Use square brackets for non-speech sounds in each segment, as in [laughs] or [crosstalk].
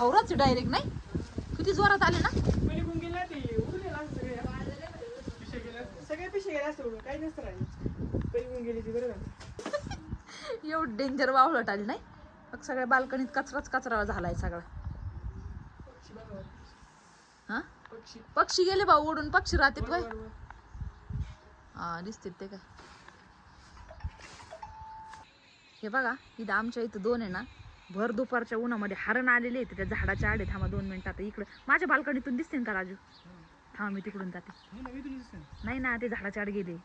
भावराच direct नाही. किती जोरात आले ना? एवढं डेंजर वावळट आली नाही. मग सगळ्या बाल्कनीत कचराच कचरा झालाय सगळा. हा? पक्षी. गेले भाऊ उडून पक्षी राहतात वर. हा दिसते ते काय. हे बघा इथं आमच्या इथं दोन आहे ना. भर दुपारच्या उन्हामध्ये हरण आलेले आहेत त्या झाडाच्या आडे थांबा दोन मिनिटात आता इकडं माझ्या बाल्कनीतून दिसते का राजू? थांबा मी तिकडून जाते. हो. नाही ना ते झाडाच्या आड गेले.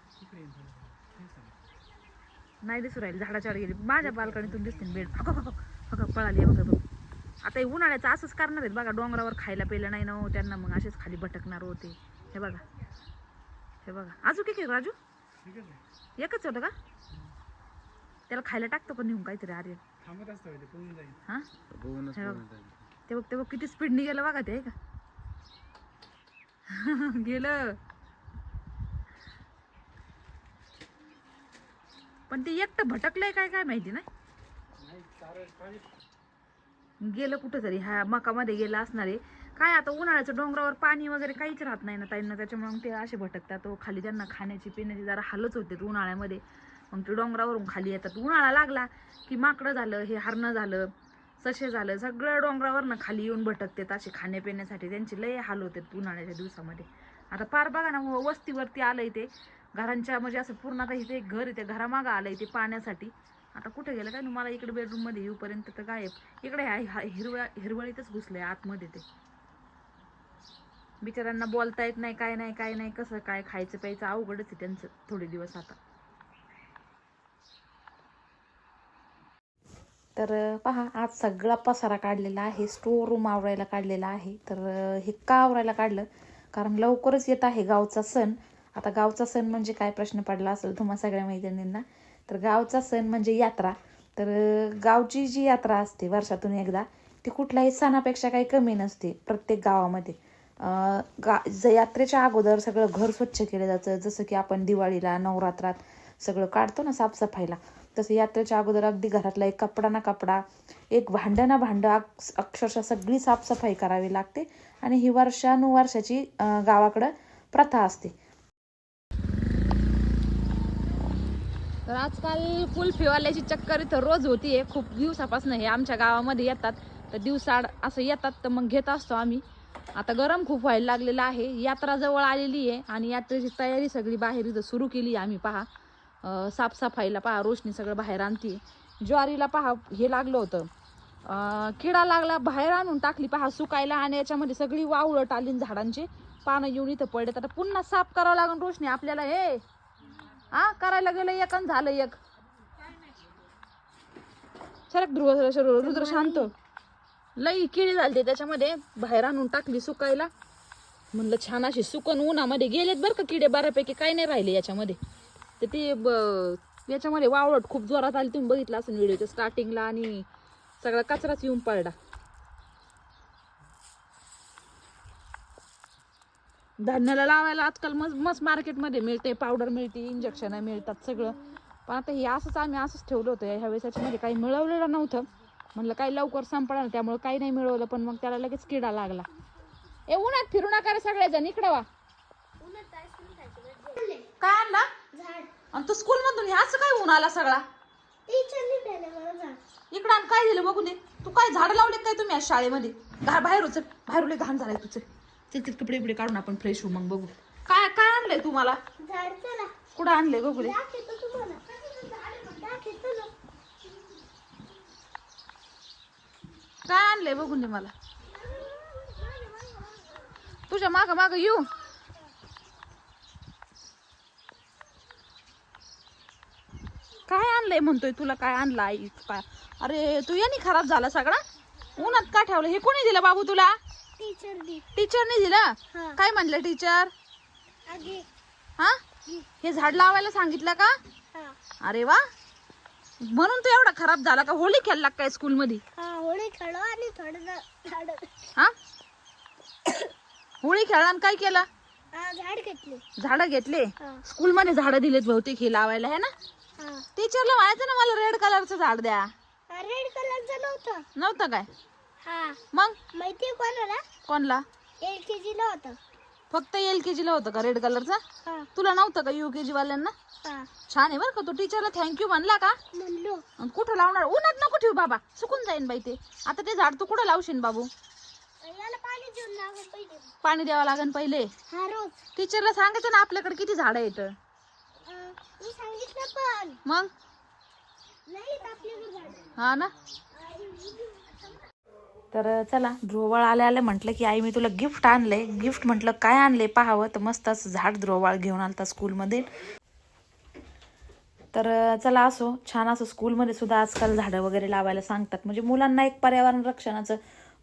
नाही दिसू राहील झाडाच्या आड गेले. माझ्या बाल्कनीतून दिसते बेड. बघा पळाली बघा बघ आता हे उन्हाळ्याचं असंच करणार आहेत बघा डोंगरावर खायला प्यायला नाही ना हो, त्यांना मग असेच खाली भटकणार होते. हे बघा. हे बघा. अजून किती राजू? एकच होतं का? त्याला खायला टाकतो पण नेऊन काहीतरी आर्यन? थांबत असतं ते? पळून जाईल. हा? हे बघ. पळून जाईल. ते बघ ते बघ किती स्पीडने गेलं बघा ते. का [laughs] गेलं. पण ते एकटं भटकलंय काय काय माहिती नाही. नाही चार पाणी. गेलं कुठं तरी हा मकामध्ये गेलं असणार आहे. काय आता उन्हाळ्याचं डोंगरावर पाणी वगैरे काहीच राहत नाही ना ताईंना त्याच्यामुळे मग ते असे भटकतात. तो खाली त्यांना खाण्याची पिण्याची जरा हालच होते उन्हाळ्यामध्ये. मग ते डोंगरावरून खाली येतात. उन्हाळा लागला की माकडं झालं हे हरणं झालं सशे झालं सगळं डोंगरावरनं खाली येऊन भटकतात असे खाण्यापिण्यासाठी. त्यांचे लय हाल होते उन्हाळ्याच्या दिवसामध्ये. आता पार बघा ना वस्तीवरती आलंय ते. घरांच्या म्हणजे असं पूर्ण आता इथे एक घर आहे त्या घरामागं आलंय ते पाण्यासाठी. आता कुठे गेलं काय? मला इकडे बेडरूममध्ये येऊपर्यंत तर गायब इकडे ह्या- हिरव्या हिरवळीतच घुसलंय आतमध्ये ते. बिचाऱ्यांना बोलता येत नाही काय नाही काय नाही कसं काय खायचं प्यायचं अवघडच आहे त्यांचं थोडे दिवस आता. तर पहा आज सगळा पसारा काढलेला आहे. स्टोर रूम आवरायला काढलेला आहे. तर हे का आवरायला काढलं? कारण लवकरच येत आहे गावचा सण. आता गावचा सण म्हणजे काय प्रश्न पडला असेल तुम्हा सगळ्या मैत्रिणींना? तर गावचा सण म्हणजे यात्रा. तर गावची जी यात्रा असते वर्षातून एकदा ती कुठल्याही सणापेक्षा काही कमी नसते प्रत्येक गावामध्ये. गा ज यात्रेच्या अगोदर सगळं घर स्वच्छ केलं जातं. जसं की आपण दिवाळीला नवरात्रात सगळं काढतो ना साफसफाईला. तसं यात्रेच्या अगोदर अगदी घरातला एक कपडा ना कपडा एक भांडं ना भांडं अक्षरशः सगळी साफसफाई करावी लागते आणि ही वर्षानुवर्षाची गावाकडं प्रथा असते. तर आजकाल फुल फिवाल्याची चक्कर इथं रोज होतीये. खूप दिवसापासून हे आमच्या गावामध्ये येतात. तर दिवसाड असं येतात तर मग घेत असतो आम्ही. आता गरम खूप व्हायला लागलेलं आहे. यात्रा जवळ आलेली आहे आणि यात्रेची तयारी सगळी बाहेर इथं सुरू केली आम्ही पहा. साफसफाईला पहा रोशनी सगळं बाहेर आणते. ज्वारीला पहा हे लागलं होतं. किडा लागला बाहेर आणून टाकली पहा सुकायला आणि याच्यामध्ये सगळी वावळट आली झाडांची. पानं येऊन इथं पडले तर पुन्हा साफ करावं लागून रोशनी आपल्याला हे. हा करायला गेलं एक आणि झालं एक. सरक ध्रुव रुद्र शांत. लई किळी झाली त्याच्यामध्ये. बाहेर आणून टाकली सुकायला. म्हणलं छान अशी सुकन उन्हामध्ये गेलेत बरं का किडे बऱ्यापैकी काही नाही राहिले याच्यामध्ये. तर ते ब- याच्यामध्ये वावळट खूप जोरात आली. तुम्ही बघितलं असेल व्हिडिओच्या स्टार्टिंगला आणि सगळा कचराच येऊन पडला. धान्याला लावायला आजकाल मस्त मस्त मार्केटमध्ये मिळते पावडर मिळते इंजेक्शन मिळतात सगळं. पण आता हे असंच आम्ही असंच ठेवलं होतं. ह्या वेळेस याच्यामध्ये काही मिळवलेलं नव्हतं. म्हणलं काही लवकर संपणार त्यामुळे काही नाही मिळवलं पण मग त्याला लगेच किडा लागला. ए उन्हात फिरू नका रे सगळेजण इकडे वा. काय आणला? आणि तू स्कूल मधून हे असं काय ऊन आला सगळा? इकडं आण काय दिलं बघू दे. तू काय झाड लावले काय तुम्ही आज शाळेमध्ये? घा बाहेर उचल बाहेर उले घाण झालाय तुझं. चल चल कपडे बिपडे काढून आपण फ्रेश होऊ मग बघू. काय काय आणलंय तुम्हाला कुठं आणलंय बघू दे. काय आणलंय बघून दे मला. तुझ्या माग माग येऊ. आणलंय म्हणतोय तुला काय आणलं आई? काय? अरे तू यानी खराब झाला सगळा. उन्हात का ठेवलं? हे कोणी दिलं बाबू तुला? टीचर दी टीचरने दिलं? हा. काय म्हणलं टीचर आगे. हा? हे झाड लावायला सांगितलं का? हा. अरे वा. म्हणून तू एवढा खराब झाला का? होळी खेळला काय स्कूल मध्ये हा होळी खेळो आणि थोडं झाड. हा? होळी खेळला आणि काय केलं? हा झाड घेतले. झाडं घेतले? हा. स्कूलमध्ये झाडं दिलेत बहुतेक हे लावायला आहे ना? हा टीचरला म्हणायचं ना मला रेड कलरचं झाड द्या. रेड कलरचं नव्हतं. नव्हतं काय? हा. मग? माहिती कोणाला? कोणला? एल के जी ला होतं. फक्त एल के जीला होतं का रेड कलरचा हा. तुला नव्हतं का यू के जी वाल्यांना हा. छान आहे बरं का तू. टीचरला थँक्यू म्हणला का? अन कुठं लावणार? उन्हात नको ठेवू बाबा. सुकून जाईन बाई ते. आता ते झाड तू कुठं लावशील बाबू? याला पाणी देऊन लागेल पहिले. पाणी द्यावं लागेल पहिले. हा रोज. टीचरला सांगायचं ना आपल्याकडे किती झाडं आहेत. मी सांगितलं पण. मग? नाही हा ना? तर चला ध्रुवळ आल्या आल्या म्हटलं की आई मी तुला गिफ्ट आणलंय. गिफ्ट म्हटलं काय आणलंय पाहावं? तर मस्त असं झाड ध्रुवळ घेऊन आलता स्कूलमध्ये तर चला असो छान असं स्कूलमध्ये सुद्धा आजकाल झाडं वगैरे लावायला सांगतात. म्हणजे मुलांना एक पर्यावरण रक्षणाचं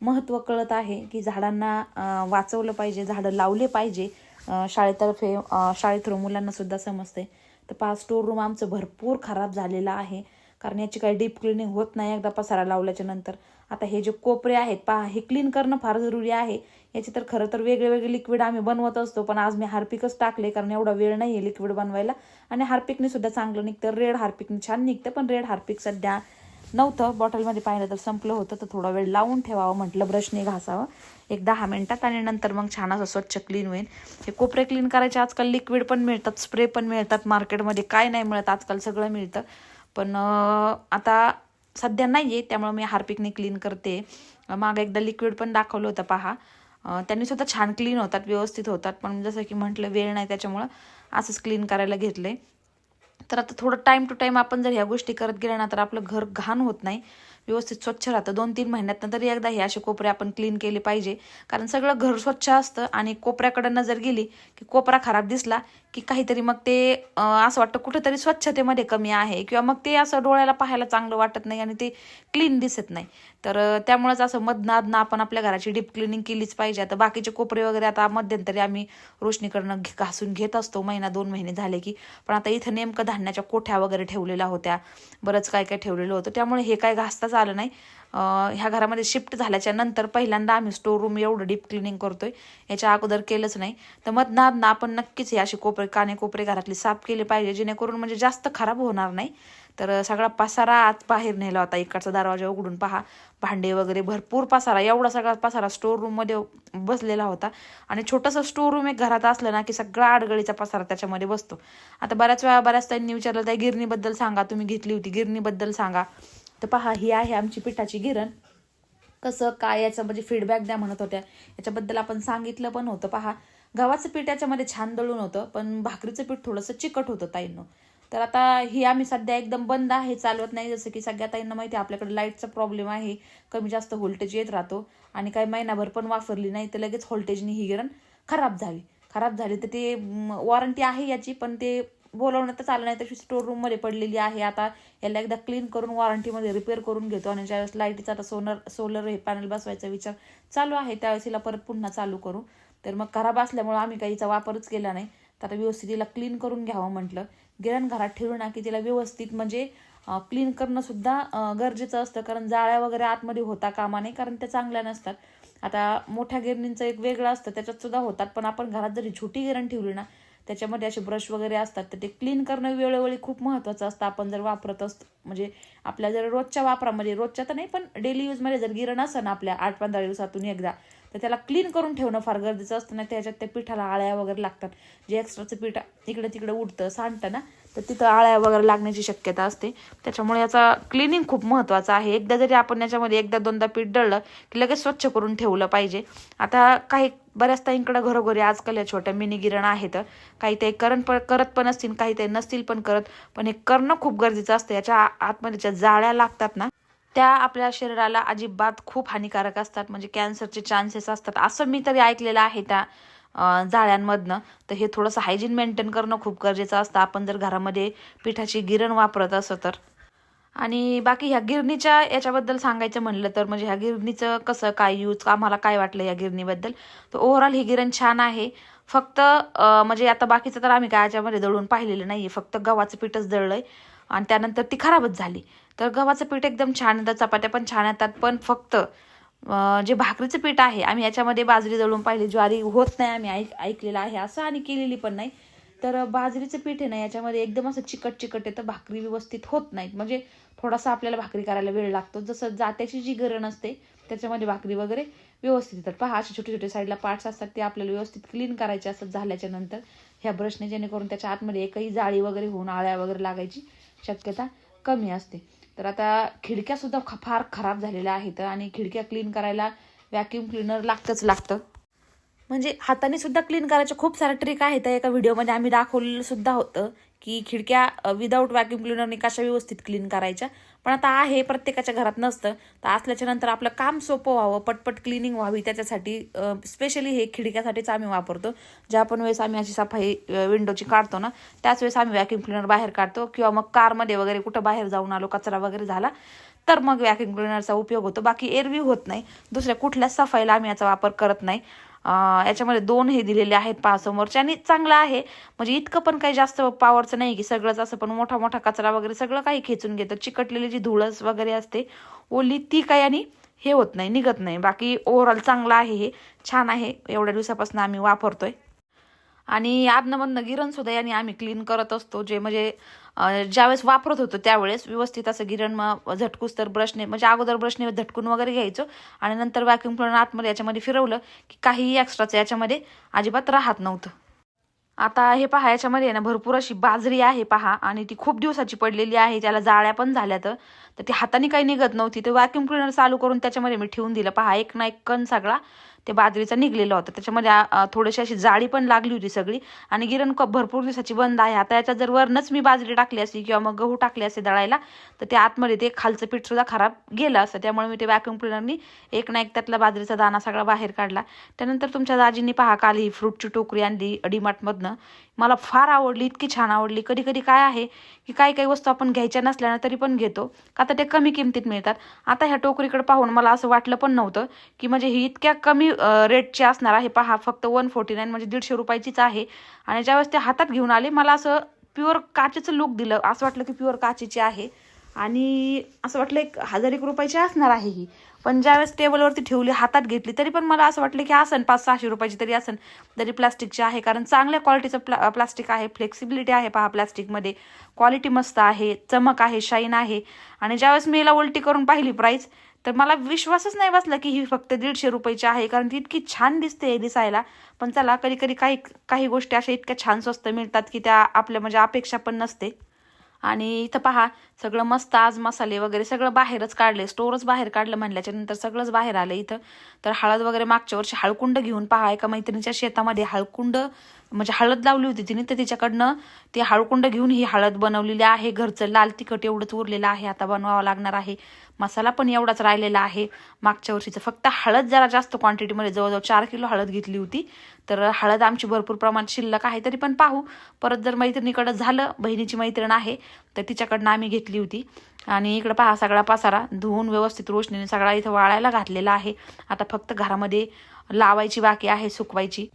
महत्त्व कळत आहे की झाडांना वाचवलं पाहिजे झाडं लावले पाहिजे. शाळेतर्फे शाळेत मुलांनासुद्धा समजते. तर पहा स्टोर रूम आमचं भरपूर खराब झालेलं आहे. कारण याची काही डीप क्लिनिंग होत नाही एकदा पसारा लावल्याच्या नंतर. आता हे जे कोपरे आहेत पहा हे क्लीन करणं फार जरुरी आहे. याची तर खरं तर वेगळे वेगळे लिक्विड आम्ही बनवत असतो पण आज मी हार्पिकच टाकले कारण एवढा वेळ नाही आहे लिक्विड बनवायला. आणि हार्पिकने सुद्धा चांगलं निघतं. रेड हार्पिकने छान निघतं पण रेड हार्पिक सध्या नव्हतं. बॉटलमध्ये पाहिलं तर संपलं होतं. तर थोडा वेळ लावून ठेवावं म्हटलं. ब्रशने घासावं. एक दहा मिनटात आणि नंतर मग छान असं स्वच्छ क्लीन होईल. हे कोपरे क्लीन करायचे. आजकाल लिक्विड पण मिळतात स्प्रे पण मिळतात मार्केटमध्ये काय नाही मिळत. आजकाल सगळं मिळतं. पण आता सध्या नाही आहे त्यामुळे मी हार्पिकने क्लीन करते. मागं एकदा लिक्विड पण दाखवलं होतं. पहा. त्यांनी सुद्धा छान क्लीन होतात. व्यवस्थित होतात. पण जसं की म्हटलं वेळ नाही त्याच्यामुळं असंच क्लीन करायला घेतलं आहे तर आता थोडं टाईम टू टाईम आपण जर ह्या गोष्टी करत गेल्या ना तर आपलं घर घाण होत नाही. व्यवस्थित स्वच्छ राहतं. दोन तीन महिन्यात तरी एकदा हे असे कोपरे आपण क्लीन केले पाहिजे. कारण सगळं घर स्वच्छ असतं आणि कोपऱ्याकडं नजर गेली की कोपरा खराब दिसला की काहीतरी मग ते असं वाटतं कुठेतरी स्वच्छतेमध्ये कमी आहे किंवा मग ते असं डोळ्याला पाहायला चांगलं वाटत नाही आणि ते क्लीन दिसत नाही. तर त्यामुळेच त्यामुळंच असं मधनाधनं आपण आपल्या घराची डीप क्लिनिंग केलीच पाहिजे. आता बाकीचे कोपरे वगैरे आता मध्यंतरी आम्ही रोशनीकडनं घे- घासून घेत असतो. महिना दोन महिने झाले की. पण आता इथं नेमकं धान्याच्या कोठ्या वगैरे ठेवलेल्या होत्या. बरंच काय काय ठेवलेलं होतं. त्यामुळे हे काय घासताच आलं नाही. ह्या घरामध्ये शिफ्ट झाल्याच्यानंतर पहिल्यांदा आम्ही स्टोर रूम एवढं डीप क्लिनिंग करतोय. याच्या अगोदर केलंच नाही. तर मधनाधनं आपण नक्कीच हे असे कोपरे काने कोपरे घरातले साफ केले पाहिजे जेणेकरून म्हणजे जास्त खराब होणार नाही. तर सगळा पसारा आत बाहेर नेला होता. इकडचा दरवाजा उघडून पहा. भांडे वगैरे भरपूर पसारा एवढा सगळा पसारा स्टोर रूममध्ये बसलेला होता. आणि छोटंसं स्टोर रूम एक घरात असलं ना की सगळा आडगळीचा पसारा त्याच्यामध्ये बसतो. आता बऱ्याच वेळा बऱ्याच त्यांनी विचारलं त्या गिरणीबद्दल सांगा. तुम्ही घेतली होती. गिरणीबद्दल सांगा. तर पहा ही आहे आमची पिठाची गिरण. कसं काय याचं म्हणजे फीडबॅक द्या म्हणत होत्या. याच्याबद्दल आपण सांगितलं पण होतं. पहा गव्हाचं पीठ याच्यामध्ये छान दळून होतं पण भाकरीचं पीठ थोडंसं चिकट होतं ताईंनो. तर आता ही आम्ही सध्या एकदम बंद आहे चालवत नाही. जसं की सगळ्या ताईंना माहिती आहे आपल्याकडे लाईटचा प्रॉब्लेम आहे. कमी जास्त व्होल्टेज येत राहतो. आणि काही महिनाभर पण वापरली नाही तर लगेच व्होल्टेजनी ही गिरण खराब झाली. खराब झाली तर ते वॉरंटी आहे याची पण ते बोलवणं तर चाललं नाही तशी स्टोर रूममध्ये पडलेली आहे. आता याला एकदा क्लीन करून वॉरंटीमध्ये रिपेअर करून घेतो आणि ज्यावेळेस लाईटीचा आता सोलर सोलर हे पॅनल बसवायचा विचार चालू आहे त्यावेळेस हिला परत पुन्हा चालू करू. तर मग खराब असल्यामुळं आम्ही काही हिचा वापरच केला नाही. तर आता व्यवस्थित तिला क्लीन करून घ्यावं म्हटलं. गिरण घरात ठेवू ना की तिला व्यवस्थित म्हणजे क्लीन करणं सुद्धा गरजेचं असतं. कारण जाळ्या वगैरे आतमध्ये होता कामा नाही कारण त्या चांगल्या नसतात. आता मोठ्या गिरणींचं एक वेगळं असतं त्याच्यात सुद्धा होतात. पण आपण घरात जरी छोटी गिरण ठेवली ना त्याच्यामध्ये असे ब्रश वगैरे असतात तर ते क्लीन करणं वेळोवेळी खूप महत्त्वाचं असतं. आपण जर वापरत असतो म्हणजे आपल्या जर रोजच्या वापरामध्ये म्हणजे रोजच्या तर नाही पण डेली यूजमध्ये जर गिरण असं ना आपल्या आठ पंधरा दिवसातून एकदा तर त्याला क्लीन करून ठेवणं फार गरजेचं असतं. ना त्याच्यात त्या पिठाला आळ्या वगैरे लागतात. जे एक्स्ट्राचं पीठ इकडं तिकडं उडतं सांडतं ना तर तिथं आळ्या वगैरे लागण्याची शक्यता असते. त्याच्यामुळे याचा क्लिनिंग खूप महत्त्वाचं आहे. एकदा जरी आपण याच्यामध्ये एकदा दोनदा पीठ दळलं की लगेच स्वच्छ करून ठेवलं पाहिजे. आता काही बऱ्याच ताईंकडे घरोघरी आजकाल या छोट्या मिनी गिरण आहेत. काही ते करण पण करत पण असतील काही ते नसतील पण करत. पण हे करणं खूप गरजेचं असतं. याच्या आतमध्ये ज्या जाळ्या लागतात ना त्या आपल्या शरीराला अजिबात खूप हानिकारक असतात. म्हणजे कॅन्सरचे चान्सेस असतात. असं मी तरी ऐकलेलं आहे त्या जाळ्यांमधनं तर हे थोडंसं हायजीन मेंटेन करणं खूप गरजेचं असतं. आपण जर घरामध्ये पिठाची गिरण वापरत असं तर. आणि बाकी ह्या गिरणीच्या याच्याबद्दल सांगायचं म्हणलं तर म्हणजे ह्या गिरणीचं कसं काय यूज आम्हाला काय वाटलं या गिरणीबद्दल? तर ओव्हरऑल ही गिरण छान आहे. फक्त म्हणजे आता बाकीचं तर आम्ही काय याच्यामध्ये दळून पाहिलेलं नाही आहे फक्त गव्हाचं पीठच दळलं आहे आणि त्यानंतर ती खराबच झाली. तर गव्हाचं पीठ एकदम छान येतं चपात्या पण छान येतात पण फक्त जे भाकरीचं पीठ आहे आम्ही याच्यामध्ये बाजरी दळून पाहिली. ज्वारी होत नाही आम्ही ऐक ऐकलेलं आहे असं आणि केलेली पण नाही. तर बाजरीचं पीठ आहे ना याच्यामध्ये एकदम असं चिकट चिकट येतं भाकरी व्यवस्थित होत नाहीत. म्हणजे थोडासा आपल्याला भाकरी करायला वेळ लागतो. जसं जात्याची जी गरण असते त्याच्यामध्ये भाकरी वगैरे व्यवस्थित येतात. पहा असे छोटे छोटे साईडला पार्ट्स असतात ते आपल्याला व्यवस्थित क्लीन करायचे असतात झाल्याच्यानंतर. ह्या ब्रशने जेणेकरून त्याच्या आतमध्ये एकही जाळी वगैरे होऊन आळ्या वगैरे लागायची शक्यता कमी असते. तर आता खिडक्या सुद्धा ख- फार खराब झालेल्या आहेत आणि खिडक्या क्लीन करायला व्हॅक्यूम क्लीनर लागतंच लागतं. म्हणजे हाताने सुद्धा क्लीन करायचे खूप साऱ्या ट्रिक आहेत. एका व्हिडिओमध्ये आम्ही दाखवलेलं सुद्धा होतं. की खिडक्या विदाऊट व्हॅक्युम क्लिनरने कशा व्यवस्थित क्लीन करायच्या. पण आता आहे प्रत्येकाच्या घरात नसतं. तर असल्याच्या नंतर आपलं काम सोपं व्हावं पटपट क्लिनिंग व्हावी त्याच्यासाठी स्पेशली हे खिडक्यासाठीच आम्ही वापरतो. ज्या पण वेळेस आम्ही अशी सफाई विंडोची काढतो ना त्याच वेळेस आम्ही व्हॅक्युम क्लिनर बाहेर काढतो. किंवा मग कारमध्ये वगैरे कुठं बाहेर जाऊन आलो कचरा वगैरे झाला तर मग व्हॅक्युम क्लिनरचा उपयोग होतो. बाकी एरवी होत नाही. दुसऱ्या कुठल्याच सफाईला आम्ही याचा वापर करत नाही. याच्यामध्ये दोन हे दिलेले आहेत पासमोरचे आणि चांगलं आहे. म्हणजे इतकं पण काही जास्त पॉवरचं नाही की सगळंच असं पण मोठा मोठा कचरा वगैरे सगळं काही खेचून घेतं. चिकटलेली जी धुळस वगैरे असते ओली ती काही आणि हे होत नाही निघत नाही. बाकी ओव्हरऑल चांगलं आहे हे. छान आहे. एवढ्या दिवसापासून आम्ही वापरतोय. आणि आबनमधनं गिरण सुद्धा याने आम्ही क्लीन करत असतो. जे म्हणजे ज्यावेळेस वापरत होतो त्यावेळेस व्यवस्थित असं गिरण मग झटकूस तर ब्रशने म्हणजे अगोदर ब्रशने झटकून वगैरे घ्यायचो आणि नंतर व्हॅक्युम क्लिनर आतमध्ये याच्यामध्ये फिरवलं की काहीही एक्स्ट्राचं याच्यामध्ये अजिबात राहत नव्हतं. आता हे पहा याच्यामध्ये आहे ना भरपूर अशी बाजरी आहे पहा आणि ती खूप दिवसाची पडलेली आहे त्याला जाळ्या पण झाल्यात तर. ती हाताने काही निघत नव्हती तर व्हॅक्युम क्लिनर चालू करून त्याच्यामध्ये मी ठेवून दिलं. पहा एक ना एक कण सगळा ते बाजरीचा निघलेला होता. त्याच्यामध्ये थोडीशी अशी जाळी पण लागली होती सगळी. आणि गिरण भरपूर दिवसाची बंद आहे. आता याच्या जर वरनच मी बाजरी टाकली असती किंवा मग गहू टाकले असते दळायला तर ते आतमध्ये ते खालचं पीठ सुद्धा खराब गेलं असतं. त्यामुळे मी ते व्हॅक्युम क्लिनरनी एक ना एक त्यातला बाजरीचा दाणा सगळा बाहेर काढला. त्यानंतर तुमच्या दाजींनी पहा काल ही फ्रूटची टोकरी आणली डीमार्टमधनं. मला फार आवडली इतकी छान आवडली. कधी कधी काय आहे की काही काही वस्तू आपण घ्यायच्या नसल्यानं तरी पण घेतो. का तर ते कमी किमतीत मिळतात. आता ह्या टोकरीकडे पाहून मला असं वाटलं पण नव्हतं की म्हणजे ही इतक्या कमी रेटची असणार आहे. पहा फक्त वन फोर्टी नाईन म्हणजे दीडशे रुपयाचीच आहे. आणि ज्यावेळेस ते हातात घेऊन आले मला असं प्युअर काचेचं लुक दिलं. असं वाटलं की प्युअर काचेची आहे. आणि असं वाटलं एक हजार एक रुपयाची असणार आहे ही. पण ज्यावेळेस टेबलवरती ठेवली हातात घेतली तरी पण मला असं वाटलं की असन पाच सहाशे रुपयाची तरी असन तरी प्लास्टिकची आहे. कारण चांगल्या क्वालिटीचं प्ला प्लास्टिक आहे फ्लेक्सिबिलिटी आहे पहा प्लास्टिकमध्ये क्वालिटी मस्त आहे चमक आहे शाईन आहे. आणि ज्यावेळेस मी याला उलटी करून पाहिली प्राईस तर मला विश्वासच नाही बसला की ही फक्त दीडशे रुपयाची आहे. कारण ती इतकी छान दिसते दिसायला. पण चला कधी कधी काही काही गोष्टी अशा इतक्या छान स्वस्त मिळतात की त्या आपल्या म्हणजे अपेक्षा पण नसते. आणि इथं पहा सगळं मस्त आज मसाले वगैरे सगळं बाहेरच काढले स्टोरच बाहेर काढलं म्हणल्याच्या नंतर सगळंच बाहेर आलं इथं. तर हळद वगैरे मागच्या वर्षी हळकुंड घेऊन पहा एका मैत्रिणीच्या शेतामध्ये हळकुंड म्हणजे हळद लावली होती तिने तर तिच्याकडनं ती हळकुंड घेऊन ही हळद बनवलेली आहे. घरचं लाल तिखट एवढंच उरलेलं आहे. आता बनवावं लागणार आहे. मसाला पण एवढाच राहिलेला आहे. मागच्या वर्षीचं फक्त हळद जरा जास्त क्वांटिटीमध्ये जवळजवळ चार किलो हळद घेतली होती. तर हळद आमची भरपूर प्रमाणात शिल्लक आहे तरी पण पाहू. परत जर मैत्रिणीकडं झालं बहिणीची मैत्रीण आहे तर तिच्याकडनं आम्ही घेतली होती. आणि इकडं पहा सगळा पसारा धुवून व्यवस्थित रोशनीने सगळा इथं वाळायला घातलेला आहे. आता फक्त घरामध्ये लावायची बाकी आहे सुकवायची.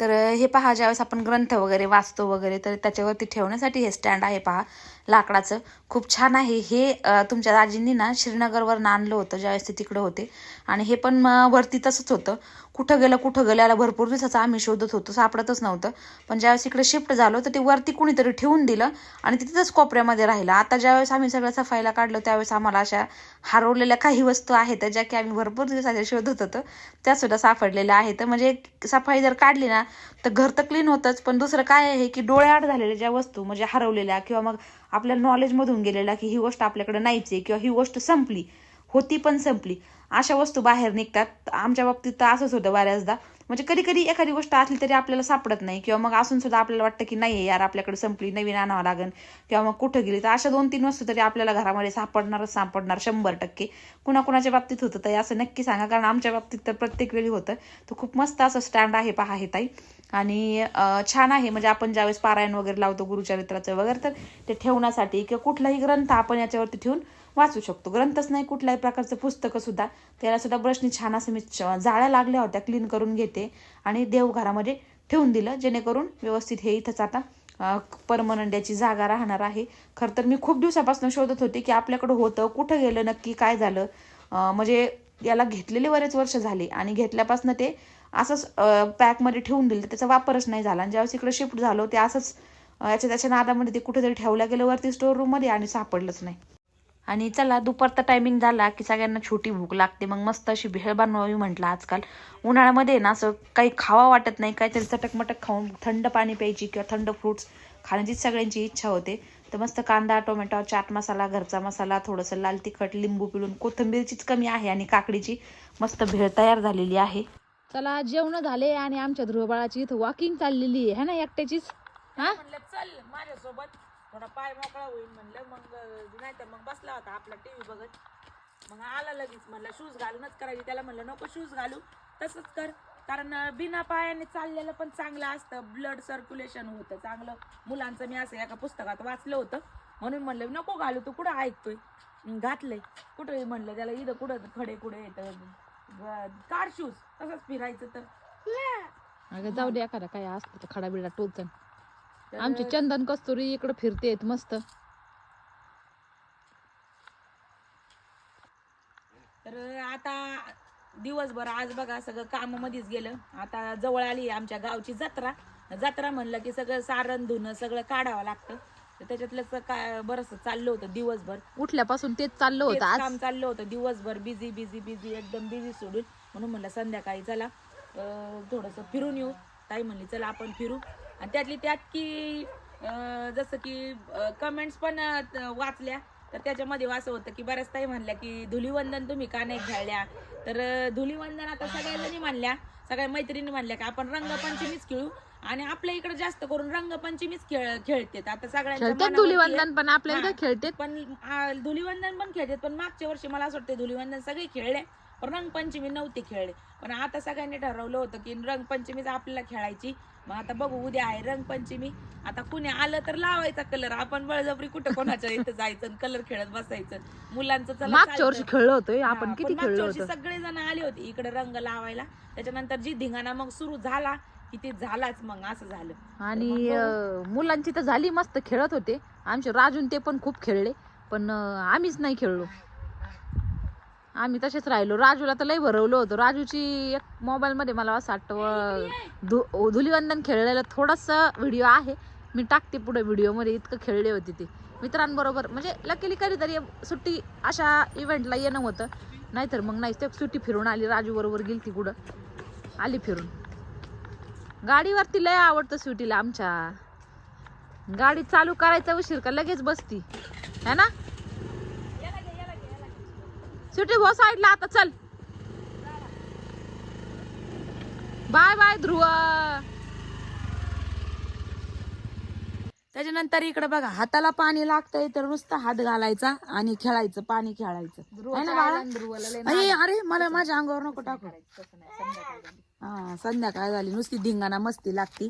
तर हे पहा ज्यावेळेस आपण ग्रंथ वगैरे वाचतो वगैरे तर त्याच्यावरती ठेवण्यासाठी हे स्टँड आहे पहा. लाकडाचं. खूप छान आहे. हे तुमच्या दाजींनी ना श्रीनगरवरून आणलं होतं ज्यावेळेस ते तिकडं होते. आणि हे पण वरती तसंच होतं. कुठं गेलं कुठं गेलं याला भरपूर दिवसाचं आम्ही शोधत होतो. सापडतच नव्हतं. पण ज्यावेळेस इकडे शिफ्ट झालो तर ते वरती कुणीतरी ठेवून दिलं आणि तिथंच कोपऱ्यामध्ये राहिलं. आता ज्यावेळेस आम्ही सगळं सफाईला काढलं त्यावेळेस आम्हाला अशा हरवलेल्या काही वस्तू आहेत ज्या की आम्ही भरपूर दिवसाच्या शोधत होतो त्या सुद्धा सापडलेल्या आहेत. म्हणजे सफाई जर काढली ना तर घर तर क्लीन होतंच. पण दुसरं काय आहे की डोळ्याआड झालेल्या ज्या वस्तू म्हणजे हरवलेल्या किंवा मग आपल्या नॉलेजमधून गेलेला की ही गोष्ट आपल्याकडे नाहीच आहे किंवा ही गोष्ट संपली होती पण संपली. अशा वस्तू बाहेर निघतात. आमच्या बाबतीत तर असंच होतं बऱ्याचदा. म्हणजे कधी कधी एखादी गोष्ट असली तरी आपल्याला सापडत नाही. किंवा मग असून सुद्धा आपल्याला वाटतं की नाही यार आपल्याकडे संपली नवीन आणावं लागेल. किंवा मग कुठं गेली तर अशा दोन तीन वस्तू तरी आपल्याला घरामध्ये सापडणारच सापडणार शंभर टक्के. कुणाकुणाच्या बाबतीत होतं तर असं नक्की सांगा. कारण आमच्या बाबतीत तर प्रत्येक वेळी होतं. तर खूप मस्त असं स्टँड आहे पहा हे ताई. आणि छान आहे. म्हणजे आपण ज्यावेळेस पारायण वगैरे लावतो गुरुचरित्राचं वगैरे तर ते ठेवण्यासाठी किंवा कुठलाही ग्रंथ आपण याच्यावरती ठेवून वाचू शकतो. ग्रंथच नाही कुठल्याही प्रकारचं पुस्तकं सुद्धा. त्याला सुद्धा छान असं मी च- जाळ्या लागल्या होत्या क्लीन करून घेते. आणि देवघरामध्ये ठेवून दिलं जेणेकरून व्यवस्थित हे इथंच आता परमनंट याची जागा राहणार आहे. खरं तर मी खूप दिवसापासून शोधत होते की आपल्याकडं होतं कुठं गेलं नक्की काय झालं. म्हणजे याला घेतलेले बरेच वर्ष झाले आणि घेतल्यापासून ते असंच पॅकमध्ये ठेवून दिलं. त्याचा वापरच नाही झाला. आणि ज्यावेळेस इकडे शिफ्ट झालो ते असंच याच्या त्याच्या नादामध्ये ते कुठेतरी ठेवल्या गेलं वरती स्टोर रूममध्ये आणि सापडलंच नाही. आणि चला दुपारचा टायमिंग झाला की सगळ्यांना छोटी भूक लागते. मग मस्त अशी भेळ बनवावी म्हटलं आजकाल. उन्हाळ्यामध्ये ना असं काही खावा वाटत नाही. काहीतरी चटकमटक खाऊन थंड पाणी प्यायची किंवा थंड फ्रुट्स खाण्याची सगळ्यांची इच्छा होते. तर मस्त कांदा टोमॅटो चाट मसाला घरचा मसाला थोडंसं लाल तिखट लिंबू पिळून कोथिंबीरचीच कमी आहे आणि काकडीची मस्त भेळ तयार झालेली आहे. चला जेवण झाले आणि आमच्या ध्रुवबाळाची इथं वॉकिंग चाललेली आहे. ना एकट्याचीच? हा? चल माझ्यासोबत. थोडा पाय मोकळा होईल म्हणलं मग नाही तर मग बसला होता आपला टीव्ही बघत. मग आला लगेच म्हणलं शूज घालूनच करायची. त्याला म्हणलं नको शूज घालू तसंच कर. कारण बिना पायाने चाललेलं पण चांगलं असतं. ब्लड सर्क्युलेशन होतं चांगलं. मुलांचं मी असं एका पुस्तकात वाचलं होतं. म्हणून म्हणलं नको घालू तू कुठं ऐकतोय? घातलंय. कुठं म्हणलं त्याला इथं कुठं खडे कुठे येतं कार शूज तसंच फिरायचं तर. अगं जाऊ दे एखादा काय असतं खडा बिडा टोचन. आमची चंदन कस्तुरी इकडे फिरतेत मस्त. तर आता दिवसभर आज बघा सगळं कामामध्येच गेलं. आता जवळ आली आमच्या गावची जत्रा. जत्रा म्हणलं की सगळं सारण धुणं सगळं काढावं लागतं. तर त्याच्यातलं काय बरंच चाललं होतं दिवसभर. उठल्यापासून तेच चाललं होतं काम आज. चाललं होतं दिवसभर बिझी बिझी बिझी एकदम बिझी सोडून. म्हणून म्हणलं संध्याकाळी चला थोडंसं फिरून येऊ. ताई म्हणली चला आपण फिरू. आणि त्यातली त्यात की जसं की कमेंट्स पण वाचल्या. तर त्याच्यामध्ये असं होतं की बऱ्याच ताई म्हणल्या की धुलीवंदन तुम्ही का नाही खेळल्या तर धुलीवंदन आता सगळ्यांनी म्हणल्या. सगळ्या मैत्रिणी म्हणल्या की आपण रंगपंचमीच खेळू. आणि आपल्या इकडे जास्त करून रंगपंचमीच खेळ खेळतात. आता सगळ्यांच्या. धुलीवंदन पण आपल्या खेळतेत? पण धुलीवंदन पण खेळतात. पण मागच्या वर्षी मला असं वाटतं धुलीवंदन सगळे खेळले रंगपंचमी नव्हते खेळले. पण आता सगळ्यांनी ठरवलं होतं की रंगपंचमीच आपल्याला खेळायची. मग आता बघू उद्या आहे रंगपंचमी. आता कुणी आलं तर लावायचा कलर आपण बळजबरी कुठं कोणाच्या [laughs] इथं जायचं कलर खेळत बसायचं. मुलांचं चला मागच्या वर्षी. खेळलो आपण पण किती मागच्या वर्षी सगळे जण आले होते इकडे रंग लावायला. त्याच्यानंतर जी धिंगाणा मग सुरू झाला की ते झालाच मग असं झालं. आणि मुलांची तर झाली मस्त खेळत होते. आमचे राजून ते पण खूप खेळले. पण आम्हीच नाही खेळलो. आम्ही तसेच राहिलो. राजूला तर लई भरवलं होतं. राजूची एक मोबाईलमध्ये मला असं वाटतं धु धुलीवंदन खेळलेला थोडासा व्हिडिओ आहे. मी टाकते पुढे व्हिडिओमध्ये इतकं खेळले होते ते. मित्रांबरोबर म्हणजे लकीली कधीतरी सुट्टी अशा इव्हेंटला येणं होतं. नाहीतर मग नाही ते सुट्टी फिरून आली. राजूबरोबर गेली ती कुठं? आली फिरून. गाडीवरती लय आवडतं सुटीला आमच्या. गाडी चालू करायचा उशीर का लगेच बसती. है ना? स्वीटी भाऊ साईडला आता चल. Bye bye Dhruv. त्याच्यानंतर इकडे बघा हाताला पाणी लागतंय तर नुसतं हात घालायचा आणि खेळायचं पाणी खेळायचं. है ना बाळा? अरे अरे मला माझ्या अंगावर नको टाकू. [laughs] हा संध्याकाळ झाली. नुसती धिंगाणा मस्ती लागती.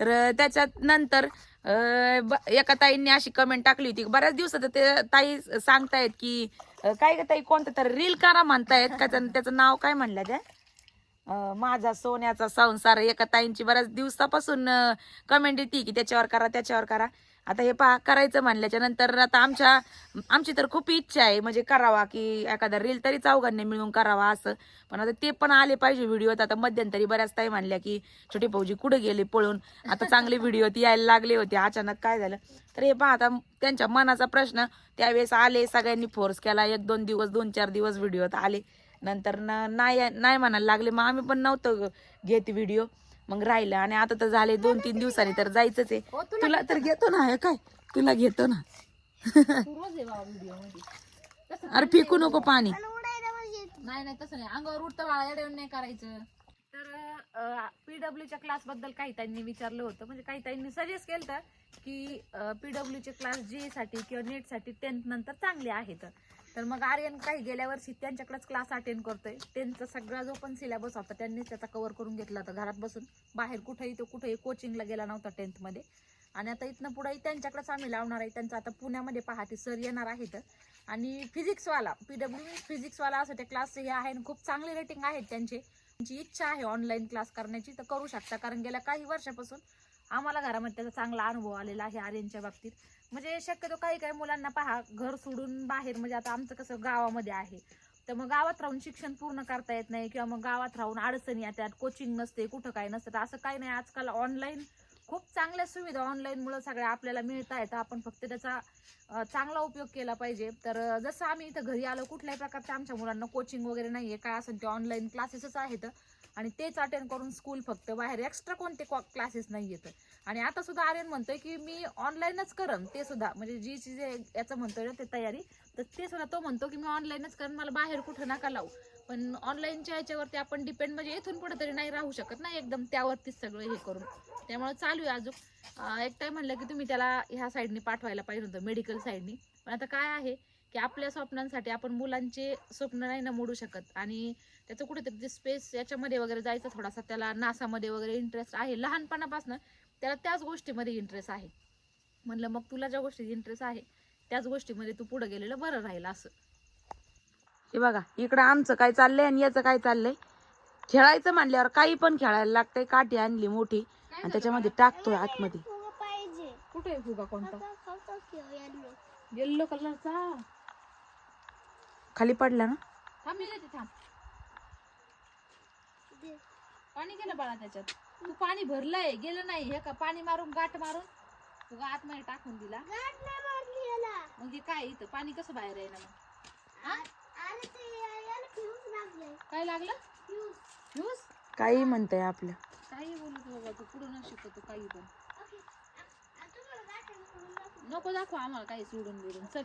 तर त्याच्यात नंतर एका ताईंनी अशी कमेंट टाकली होती. बऱ्याच दिवसात ते ताई सांगतायत की काय ग ताई कोणतं तर रील करा म्हणतायत. का त्याचं त्याचं नाव काय म्हणलं त्या माझा सोन्याचा संसार. एका ताईंची बऱ्याच दिवसापासून कमेंट येते की त्याच्यावर करा त्याच्यावर करा. आता हे पहा करायचं म्हणल्याच्या नंतर आता आमच्या आमची तर खूप इच्छा आहे म्हणजे करावा की एखादा रील तरी चौघांनी मिळून करावा असं. पण आता ते पण आले पाहिजे व्हिडिओत आता मध्यंतरी बऱ्याच ताई म्हणल्या की छोटे भाऊजी कुठे गेले पळून? आता चांगले व्हिडिओ यायला लागले होते अचानक काय झालं? तर हे पहा आता त्यांच्या मनाचा प्रश्न त्यावेळेस आले सगळ्यांनी फोर्स केला एक दोन दिवस दोन चार दिवस व्हिडिओत आले. नंतर ना नाही नाही म्हणायला लागले मग आम्ही पण नव्हतं घेत व्हिडिओ मग राहिलं आणि आता तर झाले दोन तीन दिवसांनी तर जायचंच आहे. तुला तर घेतो ना हे काय? तुला घेतो ना. अरे फेकू नको पाणी. म्हणजे नाही नाही तसं नाही. अंगावर उठतं बाळा येऊन नाही करायचं. तर पीडब्ल्यूच्या क्लासबद्दल काही ताईंनी विचारलं होतं. म्हणजे काही ताईंनी सजेस्ट केलं तर की पीडब्ल्यूचे क्लास जी साठी किंवा नेटसाठी टेन्थ नंतर चांगले आहेत. तर मग आर्यन काही गेल्या वर्षी त्यांच्याकडेच क्लास अटेंड करतोय. त्यांचा सगळा जो पण सिलेबस होता त्यांनीच त्याचा कव्हर करून घेतला होता घरात बसून. बाहेर कुठेही तो कुठेही कोचिंगला गेला नव्हता टेन्थमध्ये आणि आता इथनं पुढेही त्यांच्याकडेच आम्ही लावणार आहे. त्यांचं आता पुण्यामध्ये पहाटे सर येणार आहेत. आणि फिजिक्सवाला पी डब्ल्यू फिजिक्सवाला असं ते क्लास हे आहे आणि खूप चांगले रेटिंग आहेत त्यांचे. त्यांची इच्छा आहे ऑनलाईन क्लास करण्याची तर करू शकता. कारण गेल्या काही वर्षापासून आम्हाला घरामध्ये त्याचा चांगला अनुभव आलेला आहे आर्यनच्या बाबतीत. म्हणजे शक्यतो काही काही मुलांना पहा घर सोडून बाहेर म्हणजे आता आमचं कसं गावामध्ये आहे. तर मग गावात राहून शिक्षण पूर्ण करता येत नाही किंवा मग गावात राहून अडचणी येतात कोचिंग नसते कुठं काय नसतं तर असं काही नाही. आजकाल ऑनलाईन खूप चांगल्या सुविधा ऑनलाईनमुळं सगळ्या आपल्याला मिळत आहेत आपण फक्त त्याचा चांगला उपयोग केला पाहिजे. तर जसं आम्ही इथं घरी आलो कुठल्याही प्रकारच्या आमच्या मुलांना कोचिंग वगैरे नाही आहे काय असेल ते ऑनलाईन क्लासेसच आहेत. आणि तेच अटेंड करून स्कूल फक्त. बाहेर एक्स्ट्रा कोणते क्लासेस नाही येत आणि आता सुद्धा आर्यन म्हणतोय की मी ऑनलाईनच करन ते सुद्धा. म्हणजे जी चीज याचं म्हणतोय ना ते तयारी तर ते सुद्धा तो म्हणतो की मी ऑनलाईनच करन मला बाहेर कुठं नका लावू. पण ऑनलाईनच्या ह्याच्यावरती आपण डिपेंड म्हणजे इथून पुढे तरी नाही राहू शकत ना एकदम त्यावरतीच सगळं हे करून. त्यामुळे चालू आहे अजून. एक टाईम म्हणलं की तुम्ही त्याला ह्या साईडनी पाठवायला पाहिजे होतं मेडिकल साईडनी पण आता काय आहे की आपल्या स्वप्नांसाठी आपण मुलांचे स्वप्न नाही ना मोडू शकत. आणि त्याचं कुठेतरी ते स्पेस याच्यामध्ये वगैरे जायचं थोडासा त्याला नासामध्ये वगैरे इंटरेस्ट आहे. लहानपणापासून त्याला त्याच गोष्टीमध्ये इंटरेस्ट आहे. म्हणलं मग तुला ज्या गोष्टीत इंटरेस्ट आहे त्याच गोष्टीमध्ये तू पुढे गेलेलं बरं राहील असं. हे बघा इकडं आमचं काय चाललंय आणि याचं काय चाललंय. खेळायचं म्हणल्यावर काही पण खेळायला लागतंय. काठी आणली मोठी आणि त्याच्यामध्ये टाकतोय आतमध्ये. कुठे आहे फुगा कोणता? येल्लो कलरचा खाली पडला ना? थांब. पाणी गेलं बाळा त्याच्यात. तू पाणी भरलंय गेलं नाही. हे का पाणी मारून गाठ मारून? तुला आतमध्ये टाकून दिला. गाठ नाही मारली याला. मग हे काय इथं? पाणी कसं बाहेर आहे ना मग? हा? ते काय लागलं? फ्यूज काही म्हणतंय आपलं. काही बोलत बाबा तू पुढं न शिकवतो काही पण. नको दाखव आम्हाला काही सोडून बिडून चल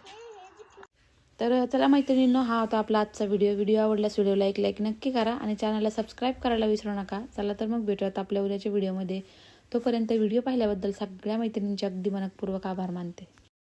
तर चला मैत्रिणींनो हा होता आपला आजचा व्हिडिओ व्हिडिओ आवडल्यास व्हिडिओला एक लाईक नक्की करा आणि चॅनलला सबस्क्राईब करायला विसरू नका. चला तर मग भेटूयात आपल्या उद्याच्या व्हिडिओमध्ये तोपर्यंत व्हिडिओ पाहिल्याबद्दल सगळ्या मैत्रिणींचे अगदी मनपूर्वक आभार मानते.